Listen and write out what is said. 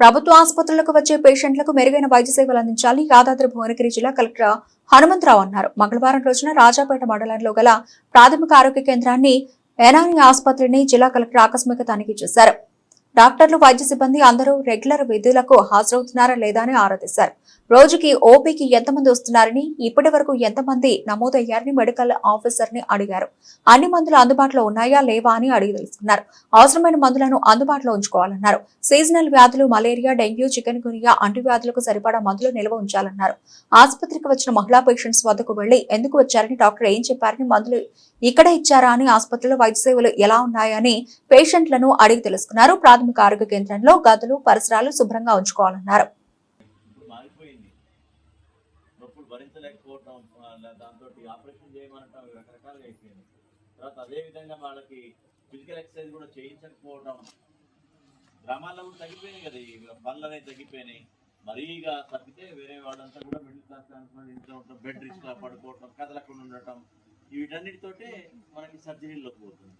ప్రభుత్వ ఆసుపత్రులకు వచ్చే పేషెంట్లకు మెరుగైన వైద్య సేవలు అందించాలి యాదాద్రి భువనగిరి జిల్లా కలెక్టర్ హనుమంతరావు అన్నారు. మంగళవారం రోజున రాజాపేట మండలంలో గల ప్రాథమిక ఆరోగ్య కేంద్రాన్ని ఎనాని ఆసుపత్రిని జిల్లా కలెక్టర్ ఆకస్మిక తనిఖీ చేశారు. డాక్టర్లు వైద్య సిబ్బంది అందరూ రెగ్యులర్ విధులకు హాజరవుతున్నారా లేదా అని ఆరా తీశారు రోజుకి ఓపీకి ఎంతమంది వస్తున్నారని ఇప్పటి వరకు ఎంతమంది నమోదయ్యారని మెడికల్ ఆఫీసర్ని అడిగారు. అన్ని మందులు అందుబాటులో ఉన్నాయా లేవా అని అడిగి తెలుసుకున్నారు. అవసరమైన మందులను అందుబాటులో ఉంచుకోవాలన్నారు. సీజనల్ వ్యాధులు మలేరియా డెంగ్యూ చికెన్ గునియా అంటువ్యాధులకు సరిపడా మందులు నిల్వ ఉంచాలన్నారు. ఆసుపత్రికి వచ్చిన మహిళా పేషెంట్స్ వద్దకు వెళ్ళి ఎందుకు వచ్చారని డాక్టర్ ఏం చెప్పారని మందులు ఇక్కడే ఇచ్చారా అని ఆసుపత్రిలో వైద్య సేవలు ఎలా ఉన్నాయని పేషెంట్లను అడిగి తెలుసుకున్నారు. ప్రాథమిక ఆరోగ్య కేంద్రంలో గదులు పరిసరాలు శుభ్రంగా ఉంచుకోవాలన్నారు. ఇప్పుడు మారిపోయింది నొప్పులు భరించలేకపోవటం దాంతో ఆపరేషన్ చేయమనటం రకరకాలుగా అయిపోయింది. తర్వాత అదే విధంగా వాళ్ళకి ఫిజికల్ ఎక్సర్సైజ్ కూడా చేయించకపోవటం. గ్రామాల్లో కూడా తగ్గిపోయినాయి కదా ఈ పనులు అనేవి తగ్గిపోయినాయి. మరీ ఇక తప్పితే వేరే వాళ్ళంతా కూడా మిడిల్ క్లాస్ ఫ్యామిలీ ఇంట్లో ఉండటం బెడ్ రిస్క్ పడుకోవటం కదలకుండా ఉండటం వీటన్నిటితోటే మనకి సర్జరీలోకి పోతుంది.